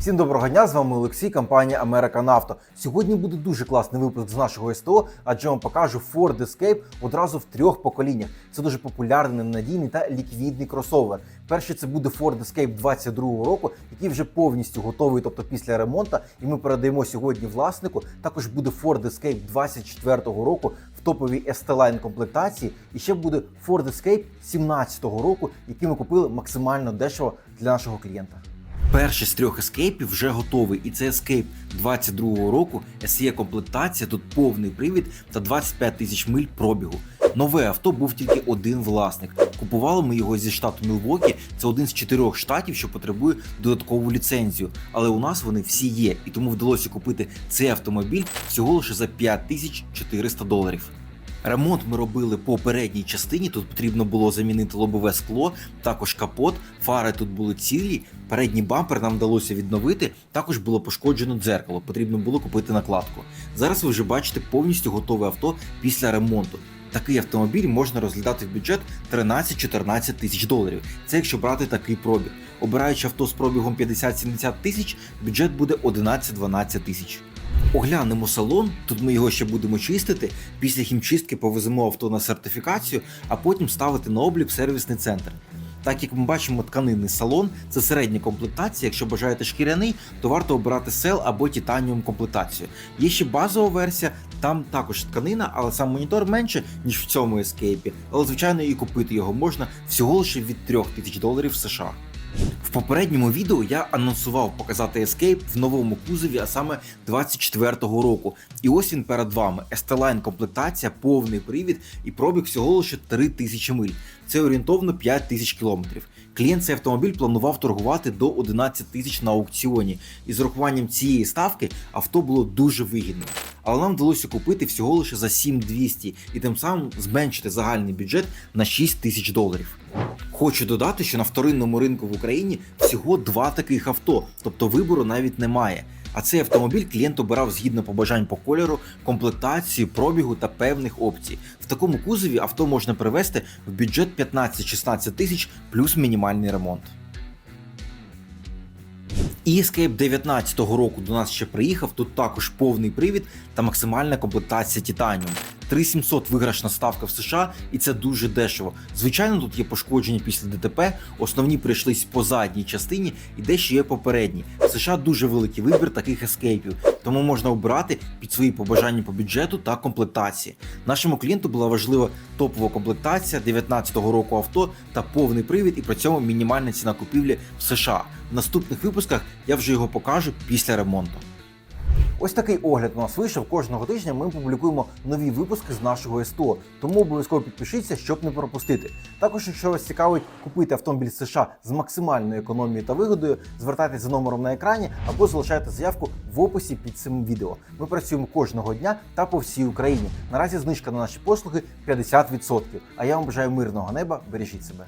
Всім доброго дня, з вами Олексій, компанія American Auto. Сьогодні буде дуже класний випуск з нашого СТО, адже вам покажу Ford Escape одразу в трьох поколіннях. Це дуже популярний, надійний та ліквідний кросовер. Перший це буде Ford Escape 22 року, який вже повністю готовий, тобто після ремонту, і ми передаємо сьогодні власнику. Також буде Ford Escape 24 року в топовій ST-Line комплектації. І ще буде Ford Escape 17 року, який ми купили максимально дешево для нашого клієнта. Перший з трьох ескейпів вже готовий, і це ескейп 22-го року. SE комплектація, тут повний привід та 25 тисяч миль пробігу. Нове авто був тільки один власник. Купували ми його зі штату Мілвокі. Це один з чотирьох штатів, що потребує додаткову ліцензію. Але у нас вони всі є, і тому вдалося купити цей автомобіль всього лише за 5400 доларів. Ремонт ми робили по передній частині. Тут потрібно було замінити лобове скло, також капот, фари тут були цілі. Передній бампер нам вдалося відновити. Також було пошкоджено дзеркало. Потрібно було купити накладку. Зараз ви вже бачите повністю готове авто після ремонту. Такий автомобіль можна розглядати в бюджет 13-14 тисяч доларів. Це якщо брати такий пробіг. Обираючи авто з пробігом 50-70 тисяч, бюджет буде 11-12 тисяч. Оглянемо салон, тут ми його ще будемо чистити. Після хімчистки повеземо авто на сертифікацію, а потім ставити на облік сервісний центр. Так як ми бачимо тканинний салон, це середня комплектація. Якщо бажаєте шкіряний, то варто обирати сел або титаніум комплектацію. Є ще базова версія, там також тканина, але сам монітор менше, ніж в цьому ескейпі. Але звичайно і купити його можна всього лише від 3000 доларів США. В попередньому відео я анонсував показати Escape в новому кузові, а саме 24-го року. І ось він перед вами. ST-Line комплектація, повний привід і пробіг всього лише 3000 миль. Це орієнтовно 5 тисяч кілометрів. Клієнт цей автомобіль планував торгувати до 11 тисяч на аукціоні, і з урахуванням цієї ставки авто було дуже вигідним. Але нам вдалося купити всього лише за 7200 і тим самим зменшити загальний бюджет на 6 тисяч доларів. Хочу додати, що на вторинному ринку в Україні всього два таких авто, тобто вибору навіть немає. А цей автомобіль клієнт обирав згідно побажань по кольору, комплектації, пробігу та певних опцій. В такому кузові авто можна привезти в бюджет 15-16 тисяч плюс мінімальний ремонт. І Escape 19-го року до нас ще приїхав. Тут також повний привід та максимальна комплектація Titanium. 3700 виграшна ставка в США, і це дуже дешево. Звичайно, тут є пошкодження після ДТП. Основні прийшлись по задній частині, і дещо є попередні. В США дуже великий вибір таких ескейпів, тому можна обирати під свої побажання по бюджету та комплектації. Нашому клієнту була важлива топова комплектація 19-го року авто та повний привід, і при цьому мінімальна ціна купівлі в США. В наступних випусках я вже його покажу після ремонту. Ось такий огляд у нас вийшов. Кожного тижня ми публікуємо нові випуски з нашого СТО, тому обов'язково підпишіться, щоб не пропустити. Також, якщо вас цікавить купити автомобіль США з максимальною економією та вигодою, звертайтеся за номером на екрані або залишайте заявку в описі під цим відео. Ми працюємо кожного дня та по всій Україні. Наразі знижка на наші послуги 50%. А я вам бажаю мирного неба, бережіть себе.